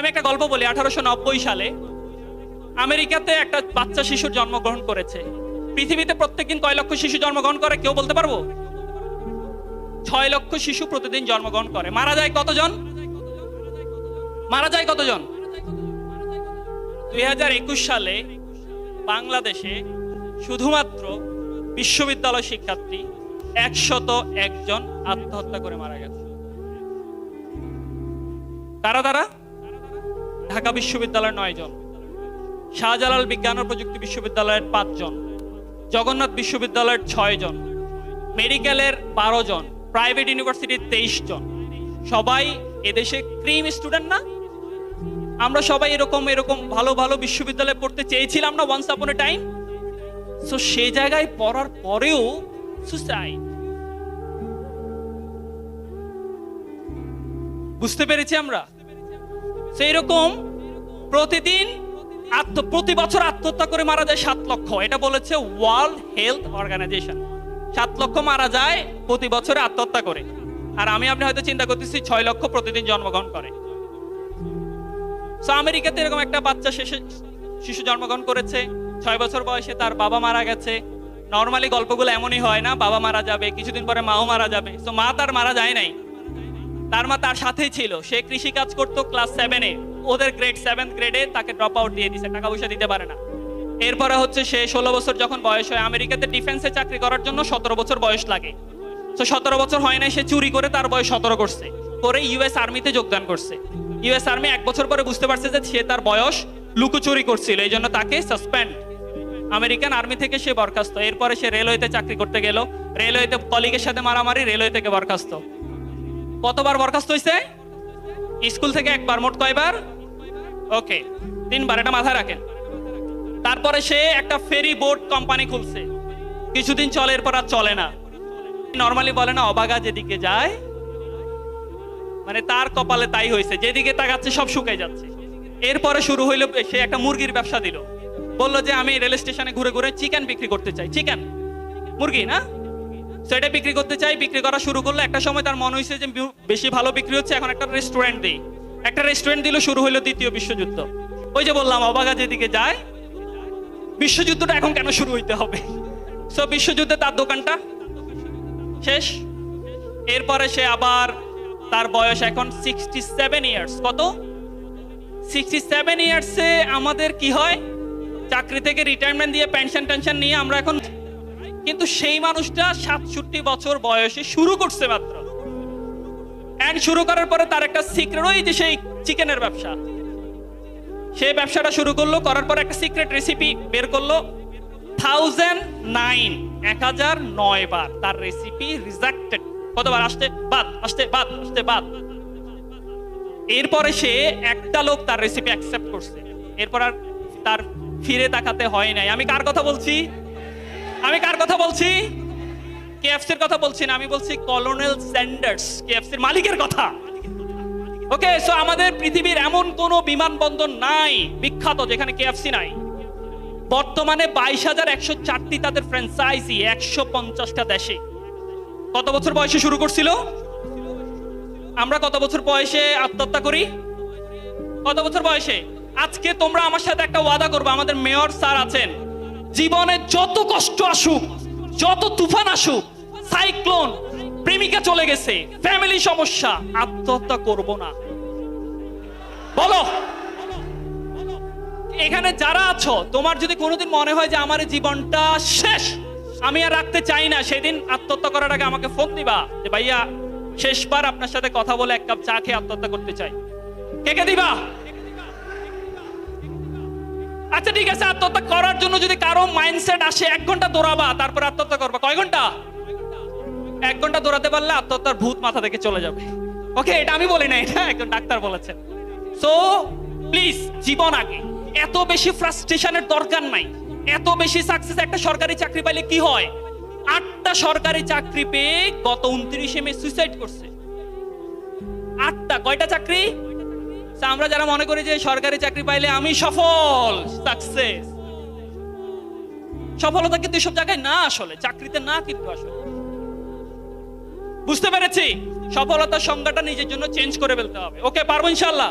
আমি একটা গল্প বলি, আঠারোশো নব্বই সালে আমেরিকাতে একটা বাচ্চা শিশুর জন্মগ্রহণ করেছে। পৃথিবীতে প্রত্যেকদিন কয় লক্ষ শিশু জন্মগ্রহণ করে, কেউ বলতে পারব? ছয় লক্ষ শিশু প্রতিদিন জন্মগ্রহণ করে। মারা যায় কতজন? মারা যায় কতজন? দুই হাজার একুশ সালে বাংলাদেশে শুধুমাত্র বিশ্ববিদ্যালয় শিক্ষার্থী একশত একজন আত্মহত্যা করে মারা গেছে। তারা তারা ঢাকা বিশ্ববিদ্যালয়ের নয় জন, শাহজালাল বিজ্ঞান ও প্রযুক্তি বিশ্ববিদ্যালয়ের পাঁচজন জগন্নাথ বিশ্ববিদ্যালয়ের ছয় জন, মেডিকেলের বারো জন, প্রাইভেট ইউনিভার্সিটির তেইশ জন। সবাই এদেশে ক্রিম স্টুডেন্ট না? আমরা সবাই এরকম এরকম ভালো ভালো বিশ্ববিদ্যালয়ে পড়তে চেয়েছিলাম না ওয়ান্স আপন এ টাইম সো সে জায়গায় পড়ার পরেও সুসাইড বুঝতে পেরেছি আমরা? সেই রকম প্রতিদিন আত্ম, প্রতি বছর আত্মহত্যা করে মারা যায় সাত লক্ষ। এটা বলেছে ওয়ার্ল্ড হেলথ অর্গানাইজেশন সাত লক্ষ মারা যায়, প্রতি বছরে আত্মহত্যা করে। আর আমি আপনি হয়তো চিন্তা করতেছি, ছয় লক্ষ প্রতিদিন জন্মগ্রহণ করে। সো আমেরিকাতে এরকম একটা বাচ্চা শেষে, শিশু জন্মগ্রহণ করেছে। ছয় বছর বয়সে তার বাবা মারা গেছে। নর্মালি গল্পগুলো এমনই হয় না, বাবা মারা যাবে, কিছুদিন পরে মাও মারা যাবে। তো মা তার মারা যায় নাই। তার মা তার সাথেই ছিল। সে কৃষি কাজ করতো ক্লাস সেভেনে ওদের গ্রেড সেভেন্থ গ্রেডে তাকে ড্রপ আউট দিয়ে দিছে, টাকা পয়সা দিতে পারে না। এরপরে হচ্ছে সে ষোলো বছর যখন বয়স হয়, আমেরিকাতে ডিফেন্সে চাকরি করার জন্য সতেরো বছর বয়স লাগে। তো সতেরো বছর হয় না সে চুরি করে তার বয়স সতেরো করছে। করে ইউএস আর্মিতে যোগদান করছে। ইউএস আর্মি এক বছর পরে বুঝতে পারছে যে সে তার বয়স লুকোচুরি করছিল, এই জন্য তাকে সাসপেন্ড আমেরিকান আর্মি থেকে সে বরখাস্ত। এরপরে সে রেলওয়েতে চাকরি করতে গেল। রেলওয়েতে কলিগের সাথে মারামারি রেলওয়ে থেকে বরখাস্ত। কতবার বরখাস্ত হয়েছে স্কুল থেকে একবার, মোট কয়বার? ওকে, তিনবার, এটা মাথায় রাখেন। তারপরে সে একটা ফেরি বোট কোম্পানি খুলছে। কিছুদিন চলে, এরপর আর চলে না। নর্মালি বলে না, অবাগা যেদিকে যায় মানে তার কপালে তাই হয়েছে যেদিকে তাকাচ্ছে, সব শুকাই যাচ্ছে। এরপরে শুরু হইল, সে একটা মুরগির ব্যবসা দিল। বলল যে, আমি রেল স্টেশনে ঘুরে ঘুরে চিকেন বিক্রি করতে চাই। চিকেন মুরগি, না? সেটা বিক্রি করতে চাই, বিক্রি করা শুরু করল একটা সময় তার মনে হয়েছে যে বেশি ভালো বিক্রি হচ্ছে, এখন একটা রেস্টুরেন্ট দিই। একটা রেস্টুরেন্ট দিল শুরু হলো দ্বিতীয় বিশ্বযুদ্ধ। ওই যে বললাম, অবাগা যেদিকে যায়, বিশ্বযুদ্ধটা এখন কেন শুরু হইতে হবে? সো বিশ্বযুদ্ধে তার দোকানটা শেষ। এরপরে সে আবার তার বয়স এখন সিক্সটি সেভেন ইয়ার্স কত? সিক্সটি সেভেন ইয়ার্সে আমাদের কি হয়? চাকরি থেকে রিটায়ারমেন্ট দিয়ে পেনশন টেনশন নিয়ে আমরা এখন কিন্তু সেই মানুষটা সাতষট্টি বছর বয়সে শুরু করছে মাত্র। অ্যান্ড শুরু করার পরে তার একটা সিক্রেট ওই যে সেই চিকেনের ব্যবসা। সেই ব্যবসাটা শুরু করল, করার পর একটা সিক্রেট রেসিপি বের করল। থাউজেন্ড নাইন এক হাজার নয় বার তার রেসিপি রিজেক্টেড কতবার? আসতে বাদ আসতে বাদ আসতে বাদ। এরপরে সে একটা লোক তার রেসিপি অ্যাকসেপ্ট করছে। এরপর আর তার ফিরে তাকাতে হয় নাই। আমি কার কথা বলছি? আমি কার কথা বলছি? কেএফসির কথা বলছি না, আমি বলছি কলোনেল স্যান্ডার্স কেএফসির মালিকের কথা। ওকে সো আমাদের পৃথিবীর এমন কোনো বিমানবন্দর নাই, বিখ্যাত, যেখানে কেএফসি নাই। বর্তমানে বাইশ হাজার একশো চারটি তাদের ফ্র্যাঞ্চাইজি একশো পঞ্চাশটা দেশে। কত বছর বয়সে শুরু করছিল? আমরা কত বছর বয়সে আত্মহত্যা করি? কত বছর বয়সে? আজকে তোমরা আমার সাথে একটা ওয়াদা করবে, আমাদের মেয়র স্যার আছেন। জীবনে যত কষ্ট আসুক, যত তুফান আসুক, সাইক্লোন প্রেমিকা চলে গেছে ফ্যামিলি সমস্যা, আত্মহত্যা করব না। বলো, এখানে যারা আছো, তোমার যদি কোনোদিন মনে হয় যে আমার জীবনটা শেষ, আমি আর রাখতে চাই না, সেদিন আত্মহত্যা করার আগে আমাকে ফোন দিবা যে, ভাইয়া, শেষবার আপনার সাথে কথা বলে এক কাপ চা খেয়ে আত্মহত্যা করতে চাই। কে কে দিবা? আচ্ছা ঠিক আছে, আত্মহত্যা করার জন্য যদি কারও মাইন্ডসেট আসে, এক ঘণ্টা দৌড়াবা, তারপর আত্মহত্যা করবা। কয় ঘণ্টা? এক ঘণ্টা দৌড়াতে পারলে আত্মহত্যার ভূত মাথা থেকে চলে যাবে। ওকে এটা আমি বলি না এটা একজন ডাক্তার বলেছেন। সো প্লিজ জীবন আগে। এত বেশি ফ্রাস্ট্রেশনের দরকার নাই। এত বেশি সাকসেস একটা সরকারি চাকরি পাইলে কি হয়? আটটা সরকারি চাকরি পেয়ে গত উনত্রিশে মে সুইসাইড করছে। আটটা, কয়টা চাকরি? তা আমরা যারা মনে করি যে সরকারি চাকরি পাইলে আমি সফল সাকসেস সফলতা কিন্তু এসব জায়গায় না আসলে, চাকরিতে না কিন্তু আসলে। বুঝতে পেরেছি? সফলতার সংজ্ঞাটা নিজের জন্য চেঞ্জ করে ফেলতে হবে। ওকে পারব ইনশাল্লাহ